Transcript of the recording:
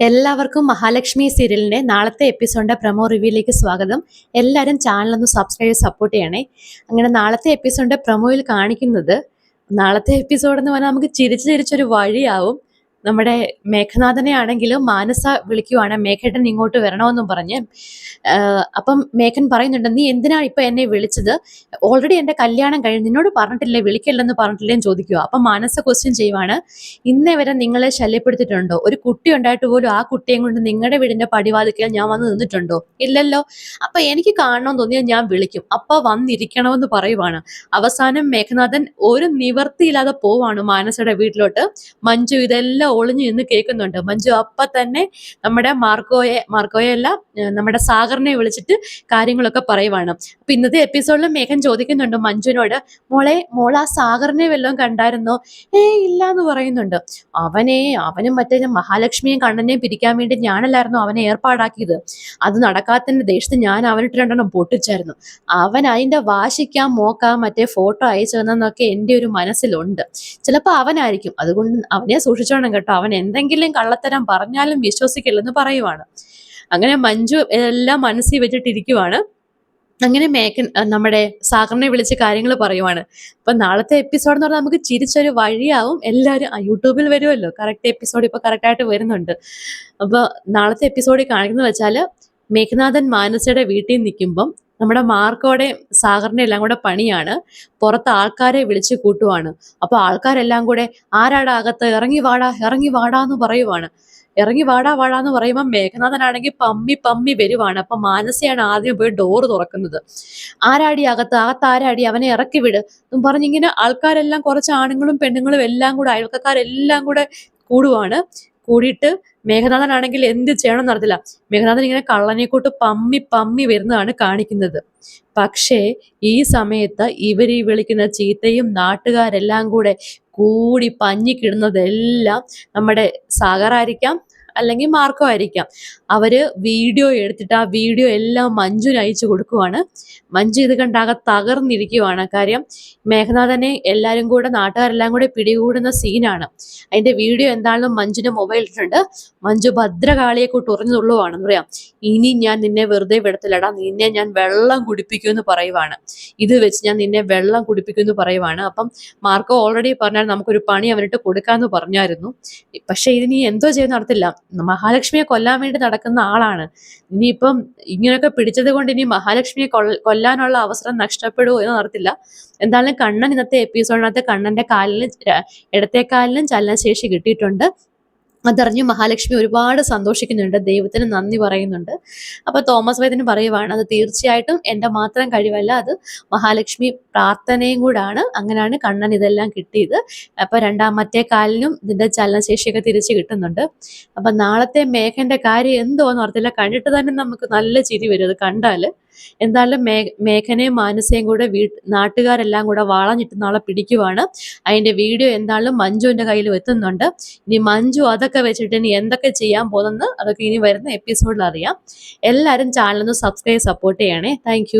എല്ലാവർക്കും മഹാലക്ഷ്മി സീരിയലിന്റെ നാളത്തെ എപ്പിസോഡിന്റെ പ്രമോ റിവ്യൂയിലേക്ക് സ്വാഗതം. എല്ലാവരും ചാനലൊന്ന് സബ്സ്ക്രൈബ് ചെയ്ത് സപ്പോർട്ട് ചെയ്യണേ. അങ്ങനെ നാളത്തെ എപ്പിസോഡിന്റെ പ്രമോയിൽ കാണിക്കുന്നത് നാളത്തെ എപ്പിസോഡ് എന്ന് പറഞ്ഞാൽ നമുക്ക് ചിരിച്ച് ചിരിച്ചൊരു വഴിയാവും. നമ്മുടെ മേഘനാഥനെ ആണെങ്കിലും മാനസ വിളിക്കുവാണ് മേഘേട്ടൻ ഇങ്ങോട്ട് വരണമെന്നും പറഞ്ഞ്. അപ്പം മേഘൻ പറയുന്നുണ്ട് നീ എന്തിനാണ് ഇപ്പൊ എന്നെ വിളിച്ചത്? ഓൾറെഡി എന്റെ കല്യാണം കഴിഞ്ഞ്. നിന്നോട് പറഞ്ഞിട്ടില്ലേ വിളിക്കില്ലെന്ന് പറഞ്ഞിട്ടില്ലേ എന്ന് ചോദിക്കുക അപ്പം മാനസ ക്വസ്റ്റ്യൻ ചെയ്യുവാണ് ഇന്നേ വരെ നിങ്ങളെ ശല്യപ്പെടുത്തിയിട്ടുണ്ടോ? ഒരു കുട്ടി ഉണ്ടായിട്ട് പോലും ആ കുട്ടിയെ കൊണ്ട് നിങ്ങളുടെ വീടിന്റെ പടിവാതിക്കൽ ഞാൻ വന്ന് നിന്നിട്ടുണ്ടോ? ഇല്ലല്ലോ. അപ്പൊ എനിക്ക് കാണണമെന്ന് തോന്നിയാൽ ഞാൻ വിളിക്കും. അപ്പൊ വന്നിരിക്കണമെന്ന് പറയുവാണ്. അവസാനം മേഘനാഥൻ ഒരു നിവർത്തിയില്ലാതെ പോവാണ് മാനസയുടെ വീട്ടിലോട്ട്. മഞ്ജു ഇതെല്ലാം ഒളിഞ്ഞു നിന്ന് കേൾക്കുന്നുണ്ട്. മഞ്ജു അപ്പൊ തന്നെ നമ്മുടെ മാർക്കോയെ മാർക്കോയെ അല്ല നമ്മുടെ സാഗറിനെ വിളിച്ചിട്ട് കാര്യങ്ങളൊക്കെ പറയുവാണ്. അപ്പൊ ഇന്നത്തെ എപ്പിസോഡിൽ മേഘൻ ചോദിക്കുന്നുണ്ട് മഞ്ജുവിനോട് മോളെ ആ സാഗറിനെ വല്ലതും കണ്ടായിരുന്നോ? ഏ ഇല്ല എന്ന് പറയുന്നുണ്ട്. അവനെ അവനും മറ്റേ മഹാലക്ഷ്മിയും കണ്ണനെയും പിരിക്കാൻ വേണ്ടി ഞാനല്ലായിരുന്നു അവനെ ഏർപ്പാടാക്കിയത്? അത് നടക്കാത്തതിന്റെ ദേഷ്യത്ത് ഞാൻ അവനിട്ട് രണ്ടെണ്ണം പൊട്ടിച്ചായിരുന്നു. അവൻ അതിന്റെ വാശിക്കാൻ മോക്കാൻ മറ്റേ ഫോട്ടോ അയച്ചു തന്നെന്നൊക്കെ എന്റെ ഒരു മനസ്സിലുണ്ട്. ചിലപ്പോൾ അവനായിരിക്കും. അതുകൊണ്ട് അവനെ സൂക്ഷിച്ചോണം കേട്ടോ. അവൻ എന്തെങ്കിലും കള്ളത്തരം പറഞ്ഞാലും വിശ്വസിക്കില്ലെന്ന് പറയുവാണ്. അങ്ങനെ മഞ്ജു എല്ലാം മനസ്സിൽ വെച്ചിട്ടിരിക്കുവാണ്. അങ്ങനെ മേക്കൻ നമ്മുടെ സാഗറിനെ വിളിച്ച് കാര്യങ്ങൾ പറയുവാണ്. അപ്പൊ നാളത്തെ എപ്പിസോഡ് എന്ന് പറഞ്ഞാൽ നമുക്ക് ചിരിച്ചൊരു വഴിയാവും. എല്ലാവരും യൂട്യൂബിൽ വരുമല്ലോ. കറക്റ്റ് എപ്പിസോഡ് ഇപ്പൊ കറക്റ്റ് ആയിട്ട് വരുന്നുണ്ട്. അപ്പൊ നാളത്തെ എപ്പിസോഡിൽ കാണിക്കുന്നത് വെച്ചാൽ മേഘനാഥൻ മാനസയുടെ വീട്ടിൽ നിൽക്കുമ്പം നമ്മുടെ മാർക്കോടെ സാഗറിന്റെ എല്ലാം കൂടെ പണിയാണ്. പുറത്ത് ആൾക്കാരെ വിളിച്ച് കൂട്ടുവാണ്. അപ്പോൾ ആൾക്കാരെല്ലാം കൂടെ ആരാടാ അകത്ത്? ഇറങ്ങി വാടാ ഇറങ്ങി വാടാ എന്ന് പറയുവാണ്. ഇറങ്ങി വാടാ വാടാ എന്ന് പറയുമ്പോൾ മേഘനാഥനാണെങ്കിൽ പമ്മി പമ്മി വരുവാണ്. അപ്പൊ മാനസയാണ് ആദ്യം പോയി ഡോറ് തുറക്കുന്നത്. ആരാടി അകത്ത്? അകത്ത് ആരാടി അവനെ ഇറക്കി വിട്. എന്നും പറഞ്ഞിങ്ങനെ ആൾക്കാരെല്ലാം കുറച്ച് ആണുങ്ങളും പെണ്ണുങ്ങളും എല്ലാം കൂടെ അയൽക്കാരെല്ലാം കൂടെ കൂടുവാണ്. കൂടിയിട്ട് മേഘനാഥൻ ആണെങ്കിൽ എന്ത് ചെയ്യണം എന്നറിയത്തില്ല മേഘനാഥൻ ഇങ്ങനെ കള്ളനെ കൂട്ട് പമ്മി പമ്മി വരുന്നതാണ് കാണിക്കുന്നത്. പക്ഷേ ഈ സമയത്ത് ഇവർ ഈ വിളിക്കുന്ന ചീത്തയും നാട്ടുകാരെല്ലാം കൂടെ കൂടി പഞ്ഞിക്കിടുന്നതെല്ലാം നമ്മുടെ സാഗറായിരിക്കാം അല്ലെങ്കിൽ മാർക്കോ ആയിരിക്കാം. അവർ വീഡിയോ എടുത്തിട്ട് ആ വീഡിയോ എല്ലാം മഞ്ജുവിന് അയച്ചു കൊടുക്കുവാണ്. മഞ്ജു ഇത് കണ്ടാകെ തകർന്നിരിക്കുവാണ്. കാര്യം മേഘനാഥനെ എല്ലാവരും കൂടെ നാട്ടുകാരെല്ലാം കൂടെ പിടികൂടുന്ന സീനാണ്. അതിന്റെ വീഡിയോ എന്താണെന്ന് മഞ്ജുവിന്റെ മൊബൈലിട്ടുണ്ട് മഞ്ജു ഭദ്രകാളിയെ കൂട്ട് ഉറഞ്ഞുള്ളുവാണെന്ന് പറയാം. ഇനി ഞാൻ നിന്നെ വെറുതെ വിടത്തില്ലടാ. നിന്നെ ഞാൻ വെള്ളം കുടിപ്പിക്കുമെന്ന് പറയുവാണ്. ഇത് വെച്ച് ഞാൻ നിന്നെ വെള്ളം കുടിപ്പിക്കുമെന്ന് പറയുവാണ്. അപ്പം മാർക്കോ ഓൾറെഡി പറഞ്ഞാൽ നമുക്കൊരു പണി അവനിട്ട് കൊടുക്കാന്ന് പറഞ്ഞായിരുന്നു. പക്ഷെ ഇതിനി എന്തോ ചെയ്യുന്ന നടത്തില്ല. മഹാലക്ഷ്മിയെ കൊല്ലാൻ വേണ്ടി നടക്കുന്ന ആളാണ്. ഇനിയിപ്പം ഇങ്ങനെയൊക്കെ പിടിച്ചത് കൊണ്ട് ഇനി മഹാലക്ഷ്മിയെ കൊല്ല- കൊല്ലാനുള്ള അവസരം നഷ്ടപ്പെടുമോ എന്ന് നടത്തില്ല എന്തായാലും കണ്ണൻ ഇന്നത്തെ എപ്പിസോഡിനകത്ത് കണ്ണന്റെ കാലിലും ഇടത്തെ കാലിലും ചലനശേഷി കിട്ടിയിട്ടുണ്ട്. അതറിഞ്ഞ് മഹാലക്ഷ്മി ഒരുപാട് സന്തോഷിക്കുന്നുണ്ട്. ദൈവത്തിന് നന്ദി പറയുന്നുണ്ട്. അപ്പൊ തോമസ് വൈദ്യന് പറയുവാണ് അത് തീർച്ചയായിട്ടും എന്റെ മാത്രം കഴിവല്ല അത് മഹാലക്ഷ്മി പ്രാർത്ഥനയും കൂടാണ്. അങ്ങനെയാണ് കണ്ണൻ ഇതെല്ലാം കിട്ടിയത്. അപ്പൊ രണ്ടാമത്തെ കാലിനും ഇതിന്റെ ചലനശേഷിയൊക്കെ തിരിച്ചു കിട്ടുന്നുണ്ട്. അപ്പൊ നാളത്തെ മേഘന്റെ കാര്യം എന്തോന്ന് ഓർത്തില്ല. കണ്ടിട്ട് തന്നെ നമുക്ക് നല്ല ചിരി വരും അത് കണ്ടാൽ. എന്തായാലും മേ മേഘനയും മാനസയും കൂടെ വീ നാട്ടുകാരെല്ലാം കൂടെ വാളഞ്ഞിട്ട് നാളെ പിടിക്കുവാണ്. അതിന്റെ വീഡിയോ എന്തായാലും മഞ്ജുവിന്റെ കയ്യിൽ എത്തുന്നുണ്ട്. ഇനി മഞ്ജു അതൊക്കെ വെച്ചിട്ട് ഇനി എന്തൊക്കെ ചെയ്യാൻ പോകുന്നത് അതൊക്കെ ഇനി വരുന്ന എപ്പിസോഡിൽ അറിയാം. എല്ലാവരും ചാനൽ ഒന്ന് സബ്സ്ക്രൈബ് സപ്പോർട്ട് ചെയ്യണേ. താങ്ക്